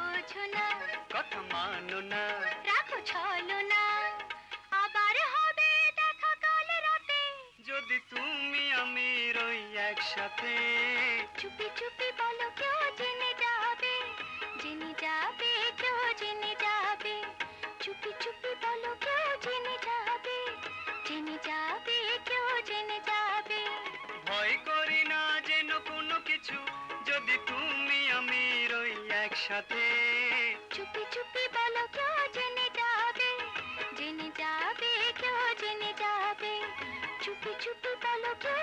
বোঝো হবে যদি তুমি আমি রই একসাথে। চুপি চুপি কেউ জেনে যাবে। জেনে যাবে কেউ জেনে যাবে। চুপি চুপি বলো কেউ জেনে যাবে। জেনে যাবে কেউ জেনে যাবে। ভয় একসাথে চুপি চুপি বলো কেউ জেনে যাবে? জেনে যাবে কেউ জেনে যাবে? চুপি চুপি বলো কেউ